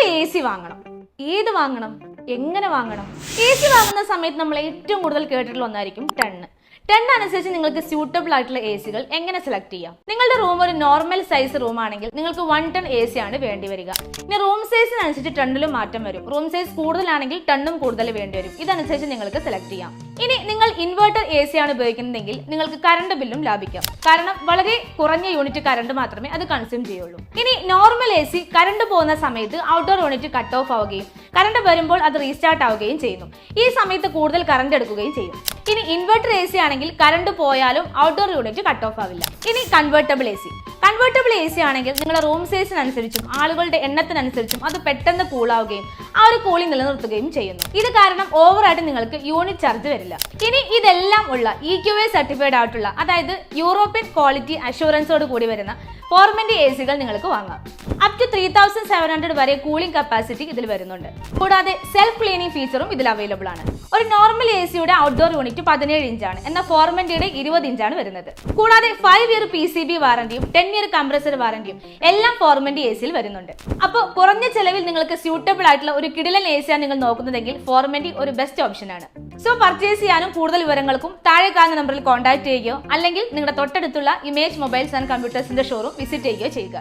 ഒരു A C വാങ്ങണം. ഏത് വാങ്ങണം? എങ്ങനെ വാങ്ങണം? എ സി വാങ്ങുന്ന സമയത്ത് നമ്മൾ ഏറ്റവും കൂടുതൽ കേട്ടിട്ടുള്ള ഒന്നായിരിക്കും ടെണ്ണ് ടെൺ അനുസരിച്ച് നിങ്ങൾക്ക് സ്യൂട്ടബിൾ ആയിട്ടുള്ള എ സികൾ എങ്ങനെ സെലക്ട് ചെയ്യാം? നിങ്ങളുടെ റൂം ഒരു നോർമൽ സൈസ് റൂം ആണെങ്കിൽ നിങ്ങൾക്ക് വൺ ടൺ എ സി ആണ് വേണ്ടി വരിക. ഇനി റൂം സൈസിനനുസരിച്ച് ടണ്ണിലും മാറ്റം വരും. റൂം സൈസ് കൂടുതലാണെങ്കിൽ ടണ്ണും കൂടുതൽ വേണ്ടി വരും. ഇതനുസരിച്ച് നിങ്ങൾക്ക് സെലക്ട് ചെയ്യാം. ഇനി നിങ്ങൾ ഇൻവെർട്ടർ എ സി ആണ് ഉപയോഗിക്കുന്നതെങ്കിൽ നിങ്ങൾക്ക് കറണ്ട് ബില്ലും ലാഭിക്കാം. കാരണം വളരെ കുറഞ്ഞ യൂണിറ്റ് കറണ്ട് മാത്രമേ അത് കൺസ്യൂം ചെയ്യുള്ളൂ. ഇനി നോർമൽ എ സി കറണ്ട് പോകുന്ന സമയത്ത് ഔട്ട്ഡോർ യൂണിറ്റ് കട്ട് ഓഫ് ആവുകയും കറണ്ട് വരുമ്പോൾ അത് റീസ്റ്റാർട്ട് ആവുകയും ചെയ്യുന്നു. ഈ സമയത്ത് കൂടുതൽ കറണ്ട് എടുക്കുകയും ചെയ്യും. ഇനി ഇൻവെർട്ടർ എ സി ആണെങ്കിൽ കറണ്ട് പോയാലും ഔട്ട്ഡോർ യൂണിറ്റ് കട്ട് ഓഫ് ആവില്ല. ഇനി convertible A C convertible A C ആണെങ്കിൽ നിങ്ങളുടെ റൂം സൈസിനനുസരിച്ചും ആളുകളുടെ എണ്ണത്തിനനുസരിച്ചും അത് പെട്ടെന്ന് കൂളാവുകയും ആ ഒരു കൂളിംഗ് നിലനിർത്തുകയും ചെയ്യുന്നു. ഇത് കാരണം ഓവറായിട്ട് നിങ്ങൾക്ക് യൂണിറ്റ് ചാർജ് വരില്ല. ഇനി ഇതെല്ലാം ഉള്ള ഇ ക്യു എ സർട്ടിഫൈഡ് ആയിട്ടുള്ള അതായത് യൂറോപ്യൻ ക്വാളിറ്റി അഷുറൻസോട് കൂടി വരുന്ന ഫോർമെന്റ് എ സികൾ നിങ്ങൾക്ക് വാങ്ങാം. Up to three thousand seven hundred വരെ കൂളിംഗ് കപ്പാസിറ്റി ഇതിൽ വരുന്നുണ്ട്. കൂടാതെ സെൽഫ് ക്ലീനിങ് ഫീച്ചറും ഇതിൽ അവൈലബിൾ ആണ്. ഒരു നോർമൽ എ സിയുടെ ഔട്ട്ഡോർ യൂണിറ്റ് പതിനേഴ് ഇഞ്ചാണ്. എന്നാൽ ഫോർമെന്റിയുടെ ഇരുപത് ഇഞ്ചാണ് വരുന്നത്. കൂടാതെ five year P C B വാറന്റിയും ten year compressor വാറന്റിയും എല്ലാം ഫോർമെന്റ് എ സിയിൽ വരുന്നുണ്ട്. അപ്പോൾ കുറഞ്ഞ ചെലവിൽ നിങ്ങൾക്ക് സ്യൂട്ടബിൾ ആയിട്ടുള്ള ഒരു കിടിലൻ എ സിയാണ് നിങ്ങൾ നോക്കുന്നതെങ്കിൽ ഫോർമെന്റി ഒരു ബെസ്റ്റ് ഓപ്ഷൻ ആണ്. സോ പർച്ചേസ് ചെയ്യാനും കൂടുതൽ വിവരങ്ങൾക്കും താഴെ കാണുന്ന നമ്പറിൽ കോൺടാക്ട് ചെയ്യുകയോ അല്ലെങ്കിൽ നിങ്ങളുടെ തൊട്ടടുത്തുള്ള ഇമേജ് മൊബൈൽസ് ആൻഡ് കമ്പ്യൂട്ടേഴ്സിന്റെ ഷോറൂം വിസിറ്റ് ചെയ്യുകയോ ചെയ്യുക.